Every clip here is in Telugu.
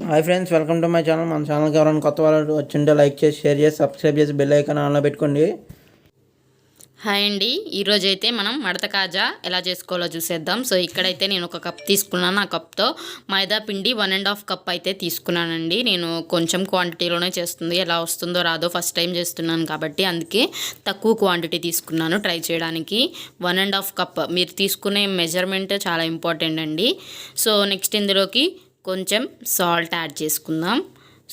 Hi friends welcome to my channel మన ఛానల్కి ఎవరైనా కొత్త వాళ్ళు వచ్చింటే లైక్ చేసి షేర్ చేసి సబ్స్క్రైబ్ చేసి బెల్ ఐకాన్ ఆన్లో పెట్టుకోండి. హాయ్ అండి. ఈరోజు అయితే మనం మడత కాజా ఎలా చేసుకోవాలో చూసేద్దాం. సో ఇక్కడైతే నేను ఒక కప్ తీసుకున్నాను. ఆ కప్తో మైదా పిండి వన్ అండ్ హాఫ్ కప్ అయితే తీసుకున్నానండి. నేను కొంచెం క్వాంటిటీలోనే చేస్తుంది. ఎలా వస్తుందో రాదో ఫస్ట్ టైం చేస్తున్నాను కాబట్టి అందుకే తక్కువ క్వాంటిటీ తీసుకున్నాను ట్రై చేయడానికి. వన్ అండ్ హాఫ్ కప్ మీరు తీసుకునే మెజర్మెంట్ చాలా ఇంపార్టెంట్ అండి. సో నెక్స్ట్ ఇందులోకి కొంచెం సాల్ట్ యాడ్ చేసుకుందాం.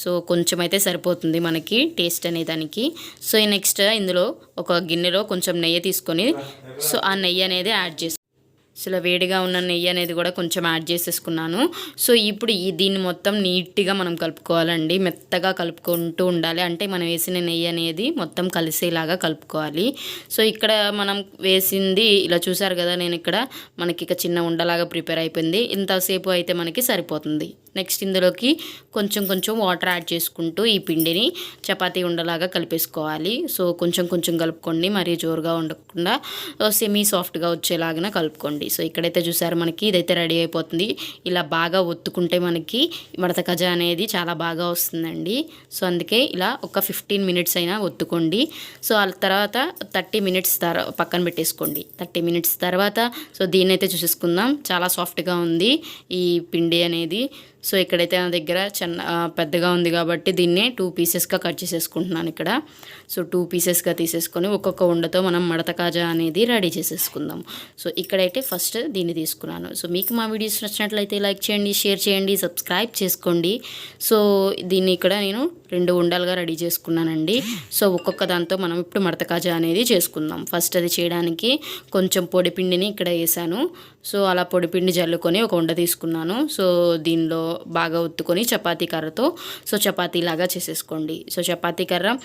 సో కొంచెం అయితే సరిపోతుంది మనకి టేస్ట్ అనే దానికి. సో నెక్స్ట్ ఇందులో ఒక గిన్నెలో కొంచెం నెయ్యి తీసుకొని సో ఆ నెయ్యి అనేది యాడ్ చేసుకుందాం. అసలు వేడిగా ఉన్న నెయ్యి అనేది కూడా కొంచెం యాడ్ చేసేసుకున్నాను. సో ఇప్పుడు ఈ దీన్ని మొత్తం నీట్గా మనం కలుపుకోవాలండి. మెత్తగా కలుపుకుంటూ ఉండాలి. అంటే మనం వేసిన నెయ్యి అనేది మొత్తం కలిసేలాగా కలుపుకోవాలి. సో ఇక్కడ మనం వేసింది ఇలా చూసారు కదా నేను ఇక్కడ మనకి ఇక చిన్న ఉండలాగా ప్రిపేర్ అయిపోయింది. ఇంతసేపు అయితే మనకి సరిపోతుంది. నెక్స్ట్ ఇందులోకి కొంచెం కొంచెం వాటర్ యాడ్ చేసుకుంటూ ఈ పిండిని చపాతీ ఉండలాగా కలిపేసుకోవాలి. సో కొంచెం కొంచెం కలుపుకోండి. మరీ జోరుగా ఉండకుండా సెమీ సాఫ్ట్గా వచ్చేలాగా కలుపుకోండి. సో ఇక్కడైతే చూసారు మనకి ఇదైతే రెడీ అయిపోతుంది. ఇలా బాగా ఒత్తుకుంటే మనకి మడత కజ అనేది చాలా బాగా వస్తుందండి. సో అందుకే ఇలా ఒక ఫిఫ్టీన్ మినిట్స్ అయినా ఒత్తుకోండి. సో ఆ తర్వాత థర్టీ మినిట్స్ తర పక్కన పెట్టేసుకోండి. థర్టీ మినిట్స్ తర్వాత సో దీన్నైతే చూసేసుకుందాం. చాలా సాఫ్ట్గా ఉంది ఈ పిండి అనేది. సో ఇక్కడైతే నా దగ్గర చిన్న పెద్దగా ఉంది కాబట్టి దీన్ని టూ పీసెస్గా కట్ చేసేసుకుంటున్నాను ఇక్కడ. సో టూ పీసెస్గా తీసేసుకొని ఒక్కొక్క ఉండతో మనం మడత కాజా అనేది రెడీ చేసేసుకుందాం. సో ఇక్కడైతే ఫస్ట్ దీన్ని తీసుకున్నాను. సో మీకు మా వీడియోస్ నచ్చినట్లయితే లైక్ చేయండి షేర్ చేయండి సబ్స్క్రైబ్ చేసుకోండి. సో దీన్ని ఇక్కడ నేను రెండు ఉండలుగా రెడీ చేసుకున్నానండి. సో ఒక్కొక్క దాంతో మనం ఇప్పుడు మడత కాజా అనేది చేసుకుందాం. ఫస్ట్ అది చేయడానికి కొంచెం పొడి పిండిని ఇక్కడ వేసాను. సో అలా పొడిపిండి జల్లుకొని ఒక ఉండ తీసుకున్నాను. సో దీనిలో బాగా ఉత్తుకొని చపాతీ కర్రతో సో చపాతీ లాగా చేసేసుకోండి. సో చపాతీ కర్ర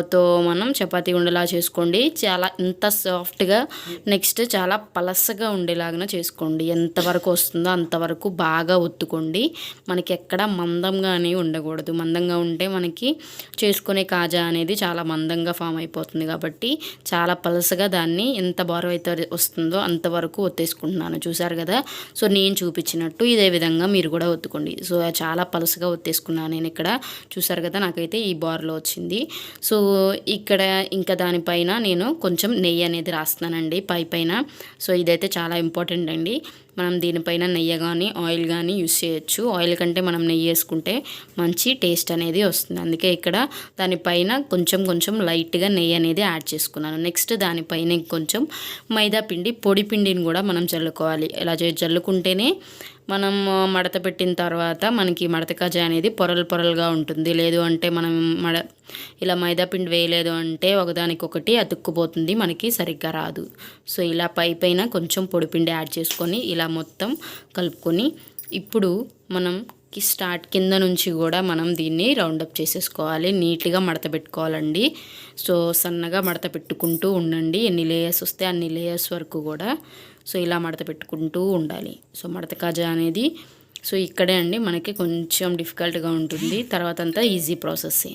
తో మనం చపాతీ ఉండేలా చేసుకోండి. చాలా ఇంత సాఫ్ట్గా నెక్స్ట్ చాలా పలసగా ఉండేలాగా చేసుకోండి. ఎంతవరకు వస్తుందో అంతవరకు బాగా ఒత్తుకోండి. మనకి ఎక్కడ మందంగానే ఉండకూడదు. మందంగా ఉంటే మనకి చేసుకునే కాజా అనేది చాలా మందంగా ఫామ్ అయిపోతుంది కాబట్టి చాలా పలసగా దాన్ని ఎంత బరువు అయితే వస్తుందో అంతవరకు ఒత్తేసుకుంటున్నాను. చూసారు కదా? సో నేను చూపించినట్టు ఇదే విధంగా మీరు కూడా ఒత్తుకోండి. సో చాలా పలసగా ఒత్తేసుకున్నాను నేను ఇక్కడ. చూసారు కదా? నాకైతే ఈ బార్లో వచ్చింది. సో ఇక్కడ ఇంకా దానిపైన నేను కొంచెం నెయ్యి అనేది రాస్తున్నానండి పై పైన. సో ఇదైతే చాలా ఇంపార్టెంట్ అండి. మనం దీనిపైన నెయ్యి కానీ ఆయిల్ కానీ యూస్ చేయొచ్చు. ఆయిల్ కంటే మనం నెయ్యి వేసుకుంటే మంచి టేస్ట్ అనేది వస్తుంది. అందుకే ఇక్కడ దానిపైన కొంచెం కొంచెం లైట్గా నెయ్యి అనేది యాడ్ చేసుకున్నాను. నెక్స్ట్ దానిపైన కొంచెం మైదా పిండి పొడి పిండిని కూడా మనం చల్లుకోవాలి. ఇలా చల్లుకుంటేనే మనం మడత పెట్టిన తర్వాత మనకి మడత అనేది పొరలు పొరలుగా ఉంటుంది. లేదు అంటే మనం మడ ఇలా మైదా పిండి వేయలేదు అంటే ఒకదానికొకటి అతుక్కుపోతుంది మనకి సరిగ్గా రాదు. సో ఇలా పై పైన కొంచెం పొడిపిండి యాడ్ చేసుకొని ఇలా మొత్తం కలుపుకొని ఇప్పుడు మనం స్టార్ట్ కింద నుంచి కూడా మనం దీన్ని రౌండప్ చేసేసుకోవాలి. నీట్గా మడత పెట్టుకోవాలండి. సో సన్నగా మడత పెట్టుకుంటూ ఉండండి. ఎన్ని లేయర్స్ వస్తే అన్ని లేయర్స్ వరకు కూడా. సో ఇలా మడత పెట్టుకుంటూ ఉండాలి. సో మడత కాజా అనేది సో ఇక్కడే అండి. మనకి కొంచెం డిఫికల్ట్గా ఉంటుంది. తర్వాత అంతా ఈజీ ప్రాసెస్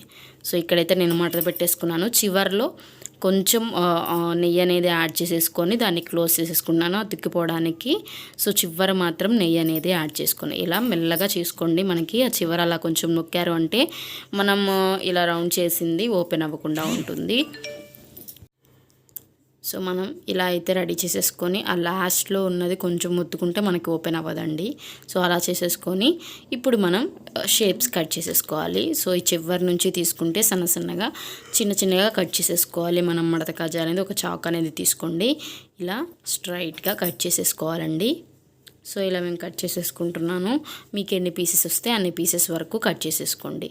సో ఇక్కడైతే నేను మడత పెట్టేసుకున్నాను. చివర్లో కొంచెం నెయ్యి అనేది యాడ్ చేసేసుకొని దాన్ని క్లోజ్ చేసేసుకున్నాను అతుక్కిపోవడానికి సో చివర మాత్రం నెయ్యి అనేది యాడ్ చేసుకుని ఇలా మెల్లగా చేసుకోండి. మనకి ఆ చివర అలా కొంచెం నొక్కారు అంటే మనం ఇలా రౌండ్ చేసింది ఓపెన్ అవ్వకుండా ఉంటుంది. సో మనం ఇలా అయితే రెడీ చేసేసుకొని ఆ లాస్ట్లో ఉన్నది కొంచెం ముత్తుకుంటే మనకి ఓపెన్ అవ్వదండి. సో అలా చేసేసుకొని ఇప్పుడు మనం షేప్స్ కట్ చేసేసుకోవాలి. సో ఈ చివరి నుంచి తీసుకుంటే సన్న సన్నగా చిన్న చిన్నగా కట్ చేసేసుకోవాలి మనం మడత కాజా అనేది. ఒక చాక్ అనేది తీసుకోండి. ఇలా స్ట్రైట్గా కట్ చేసేసుకోవాలండి. సో ఇలా మేము కట్ చేసేసుకుంటున్నాను. మీకు ఎన్ని పీసెస్ వస్తే అన్ని పీసెస్ వరకు కట్ చేసేసుకోండి.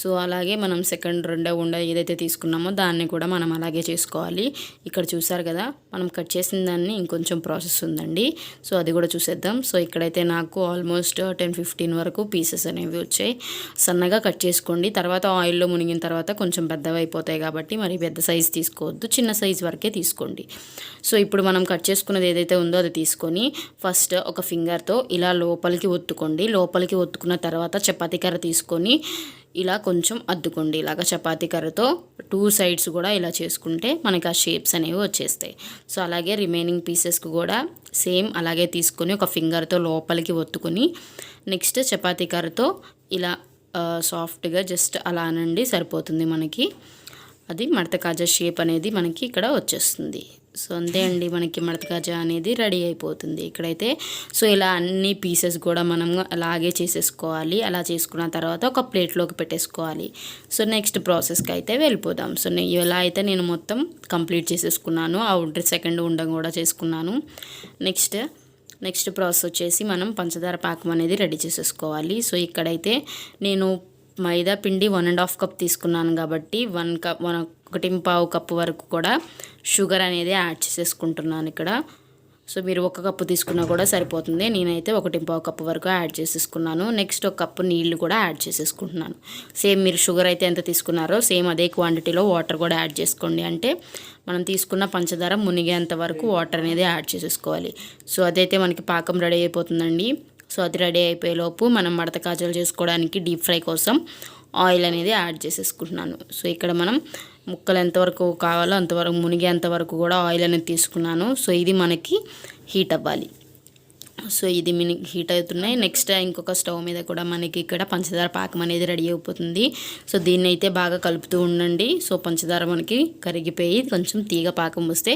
సో అలాగే మనం సెకండ్ రెండో ఉండ ఏదైతే తీసుకున్నామో దాన్ని కూడా మనం అలాగే చేసుకోవాలి. ఇక్కడ చూసారు కదా మనం కట్ చేసిన దాన్ని ఇంకొంచెం ప్రాసెస్ ఉందండి. సో అది కూడా చూసేద్దాం. సో ఇక్కడైతే నాకు ఆల్మోస్ట్ టెన్ ఫిఫ్టీన్ వరకు పీసెస్ అనేవి వచ్చాయి. సన్నగా కట్ చేసుకోండి. తర్వాత ఆయిల్లో మునిగిన తర్వాత కొంచెం పెద్దవి అయిపోతాయి కాబట్టి మరి పెద్ద సైజ్ తీసుకోవద్దు. చిన్న సైజ్ వరకే తీసుకోండి. సో ఇప్పుడు మనం కట్ చేసుకున్నది ఏదైతే ఉందో అది తీసుకొని ఫస్ట్ ఒక ఫింగర్తో ఇలా లోపలికి ఒత్తుకోండి. లోపలికి ఒత్తుకున్న తర్వాత చపాతీ కర్ర తీసుకొని ఇలా కొంచెం అద్దుకోండి. ఇలాగ చపాతీ కర్రతో టూ సైడ్స్ కూడా ఇలా చేసుకుంటే మనకి ఆ షేప్స్ అనేవి వచ్చేస్తాయి. సో అలాగే రిమైనింగ్ పీసెస్కి కూడా సేమ్ అలాగే తీసుకొని ఒక ఫింగర్తో లోపలికి ఒత్తుకొని నెక్స్ట్ చపాతీ కర్రతో ఇలా సాఫ్ట్గా జస్ట్ అలా అనండి సరిపోతుంది మనకి. అది మడత కాజా షేప్ అనేది మనకి ఇక్కడ వచ్చేస్తుంది. సో అంతే అండి మనకి మడతకాజా అనేది రెడీ అయిపోతుంది ఇక్కడైతే. సో ఇలా అన్ని పీసెస్ కూడా మనం అలాగే చేసేసుకోవాలి. అలా చేసుకున్న తర్వాత ఒక ప్లేట్లోకి పెట్టేసుకోవాలి. సో నెక్స్ట్ ప్రాసెస్కి అయితే వెళ్ళిపోదాం. సో నేను ఇలా అయితే నేను మొత్తం కంప్లీట్ చేసేసుకున్నాను. ఆ ఉంటే సెకండ్ ఉండం కూడా చేసుకున్నాను. నెక్స్ట్ నెక్స్ట్ ప్రాసెస్ వచ్చేసి మనం పంచదార పాకం అనేది రెడీ చేసేసుకోవాలి. సో ఇక్కడైతే నేను మైదా పిండి వన్ అండ్ హాఫ్ కప్ తీసుకున్నాను కాబట్టి వన్ కప్ వన్ ఒకటి పావు కప్పు వరకు కూడా షుగర్ అనేది యాడ్ చేసేసుకుంటున్నాను ఇక్కడ. సో మీరు ఒక కప్పు తీసుకున్నా కూడా సరిపోతుంది. నేనైతే ఒకటి పావు కప్పు వరకు యాడ్ చేసేసుకున్నాను. నెక్స్ట్ ఒక కప్పు నీళ్ళు కూడా యాడ్ చేసేసుకుంటున్నాను. సేమ్ మీరు షుగర్ అయితే ఎంత తీసుకున్నారో సేమ్ అదే క్వాంటిటీలో వాటర్ కూడా యాడ్ చేసుకోండి. అంటే మనం తీసుకున్న పంచదార మునిగేంత వరకు వాటర్ అనేది యాడ్ చేసేసుకోవాలి. సో అదైతే మనకి పాకం రెడీ అయిపోతుందండి. సో అది రెడీ అయిపోయే లోపు మనం మడత కాజాలు చేసుకోవడానికి డీప్ ఫ్రై కోసం ఆయిల్ అనేది యాడ్ చేసేసుకుంటున్నాను. సో ఇక్కడ మనం ముక్కలు ఎంతవరకు కావాలో అంతవరకు మునిగేంత వరకు కూడా ఆయిల్ అనేది తీసుకున్నాను. సో ఇది మనకి హీట్ అవ్వాలి. సో ఇది మిని హీట్ అవుతున్నాయి. నెక్స్ట్ ఇంకొక స్టవ్ మీద కూడా మనకి ఇక్కడ పంచదార పాకం అనేది రెడీ అయిపోతుంది. సో దీన్ని అయితే బాగా కలుపుతూ ఉండండి. సో పంచదార మనకి కరిగిపోయి కొంచెం తీగ పాకం వస్తే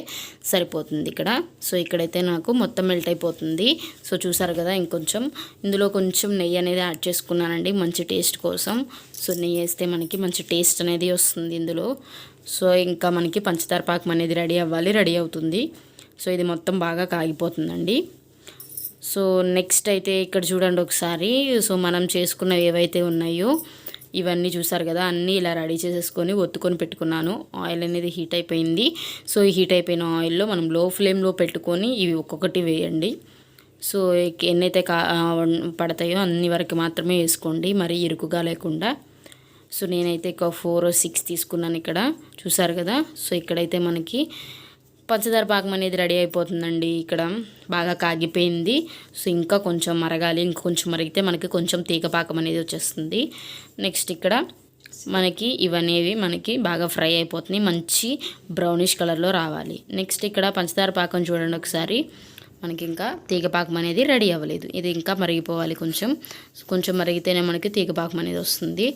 సరిపోతుంది ఇక్కడ. సో ఇక్కడైతే నాకు మొత్తం మెల్ట్ అయిపోతుంది. సో చూసారు కదా ఇంకొంచెం. ఇందులో కొంచెం నెయ్యి అనేది యాడ్ చేసుకున్నానండి మంచి టేస్ట్ కోసం. సో నెయ్యి వేస్తే మనకి మంచి టేస్ట్ అనేది వస్తుంది ఇందులో. సో ఇంకా మనకి పంచదార పాకం అనేది రెడీ అవ్వాలి రెడీ అవుతుంది. సో ఇది మొత్తం బాగా కాగిపోతుందండి. సో నెక్స్ట్ అయితే ఇక్కడ చూడండి ఒకసారి. సో మనం చేసుకున్నవి ఏవైతే ఉన్నాయో ఇవన్నీ చూసారు కదా అన్నీ ఇలా రెడీ చేసేసుకొని ఒత్తుకొని పెట్టుకున్నాను. ఆయిల్ అనేది హీట్ అయిపోయింది. సో ఈ హీట్ అయిపోయిన ఆయిల్లో మనం లో ఫ్లేమ్లో పెట్టుకొని ఇవి ఒక్కొక్కటి వేయండి. సో ఎన్నైతే కా పడతాయో అన్ని వరకు మాత్రమే వేసుకోండి. మరీ ఇరుకుగా లేకుండా. సో నేనైతే ఒక ఫోర్ సిక్స్ తీసుకున్నాను ఇక్కడ. చూసారు కదా? సో ఇక్కడైతే మనకి పంచదార పాకం అనేది రెడీ అయిపోతుందండి. ఇక్కడ బాగా కాగిపోయింది. సో ఇంకా కొంచెం మరగాలి. ఇంకా కొంచెం మరిగితే మనకి కొంచెం తీగ పాకం అనేది వచ్చేస్తుంది. నెక్స్ట్ ఇక్కడ మనకి ఇవనేవి మనకి బాగా ఫ్రై అయిపోతున్నాయి. మంచి బ్రౌనిష్ కలర్లో రావాలి. నెక్స్ట్ ఇక్కడ పంచదార పాకం చూడండి ఒకసారి. మనకి ఇంకా తీగ పాకం అనేది రెడీ అవ్వలేదు. ఇది ఇంకా మరిగిపోవాలి కొంచెం. కొంచెం మరిగితేనే మనకి తీగ పాకం అనేది వస్తుంది.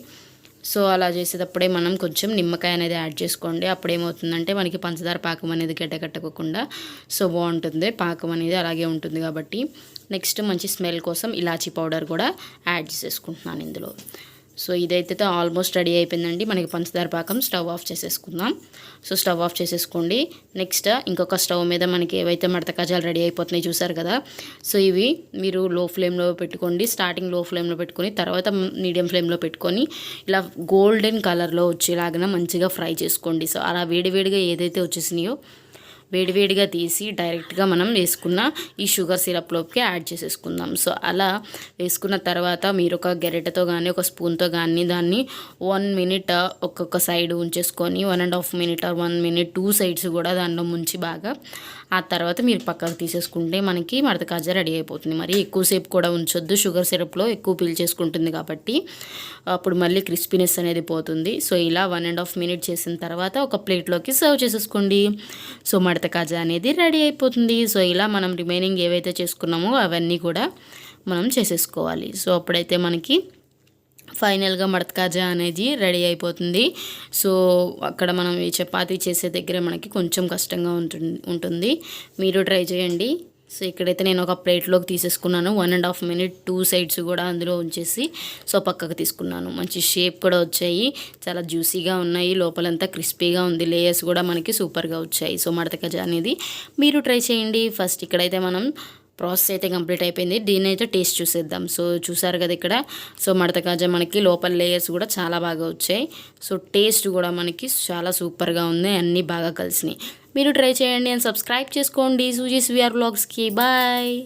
సో అలా చేసేటప్పుడే మనం కొంచెం నిమ్మకాయ అనేది యాడ్ చేసుకోండి. అప్పుడు ఏమవుతుందంటే మనకి పంచదార పాకం అనేది గడ్డకట్టకుండా సో బాగుంటుంది. పాకం అనేది అలాగే ఉంటుంది కాబట్టి. నెక్స్ట్ మంచి స్మెల్ కోసం ఇలాచీ పౌడర్ కూడా యాడ్ చేసేసుకుంటున్నాను ఇందులో. సో ఇదైతే ఆల్మోస్ట్ రెడీ అయిపోయిందండి. మనకి పంచదార పాకం స్టవ్ ఆఫ్ చేసేసుకుందాం. సో స్టవ్ ఆఫ్ చేసేసుకోండి. నెక్స్ట్ ఇంకొక స్టవ్ మీద మనకి ఏవైతే మడత కాజాలు రెడీ అయిపోతున్నాయి చూసారు కదా. సో ఇవి మీరు లో ఫ్లేమ్లో పెట్టుకోండి. స్టార్టింగ్లో ఫ్లేమ్లో పెట్టుకొని తర్వాత మీడియం ఫ్లేమ్లో పెట్టుకొని ఇలా గోల్డెన్ కలర్లో వచ్చేలాగా మంచిగా ఫ్రై చేసుకోండి. సో అలా వేడివేడిగా ఏదైతే వచ్చేసినాయో వేడివేడిగా తీసి డైరెక్ట్గా మనం వేసుకున్న ఈ షుగర్ సిరప్లోకి యాడ్ చేసేసుకుందాం. సో అలా వేసుకున్న తర్వాత మీరు ఒక గెరెటతో కానీ ఒక స్పూన్తో కానీ దాన్ని వన్ మినిట్ ఒక్కొక్క side ఉంచేసుకొని one and half minute or one minute two sides కూడా దానిలో ముంచి బాగా ఆ తర్వాత మీరు పక్కకు తీసేసుకుంటే మనకి మడత కాజా రెడీ అయిపోతుంది. మరి ఎక్కువసేపు కూడా ఉంచొద్దు. షుగర్ సిరప్లో ఎక్కువ పీల్ చేసుకుంటుంది కాబట్టి అప్పుడు మళ్ళీ క్రిస్పీనెస్ అనేది పోతుంది. సో ఇలా వన్ అండ్ హాఫ్ మినిట్ చేసిన తర్వాత ఒక ప్లేట్లోకి సర్వ్ చేసేసుకోండి. సో మడత కాజా అనేది రెడీ అయిపోతుంది. సో ఇలా మనం రిమైనింగ్ ఏవైతే చేసుకున్నామో అవన్నీ కూడా మనం చేసేసుకోవాలి. సో అప్పుడైతే మనకి ఫైనల్గా మడత కాజా అనేది రెడీ అయిపోతుంది. సో అక్కడ మనం ఈ చపాతీ చేసే దగ్గర మనకి కొంచెం కష్టంగా ఉంటుంది ఉంటుంది. మీరు ట్రై చేయండి. సో ఇక్కడైతే నేను ఒక ప్లేట్లోకి తీసేసుకున్నాను. One and half minute two sides కూడా అందులో ఉంచేసి సో పక్కకు తీసుకున్నాను. మంచి షేప్ కూడా వచ్చాయి. చాలా జ్యూసీగా ఉన్నాయి. లోపలంతా క్రిస్పీగా ఉంది. లేయర్స్ కూడా మనకి సూపర్గా వచ్చాయి. సో మడత అనేది మీరు ట్రై చేయండి. ఫస్ట్ ఇక్కడైతే మనం ప్రాసెస్ అయితే కంప్లీట్ అయిపోయింది. దీన్ని అయితే టేస్ట్ చూసేద్దాం. సో చూసారు కదా ఇక్కడ? సో మడత కాజా మనకి లోపల లేయర్స్ కూడా చాలా బాగా వచ్చాయి. సో టేస్ట్ కూడా మనకి చాలా సూపర్గా ఉంది. అన్నీ బాగా కలిసినాయి. మీరు ట్రై చేయండి అండ్ సబ్స్క్రైబ్ చేసుకోండి. సూజీస్ విఆర్ బ్లాగ్స్కి. బాయ్.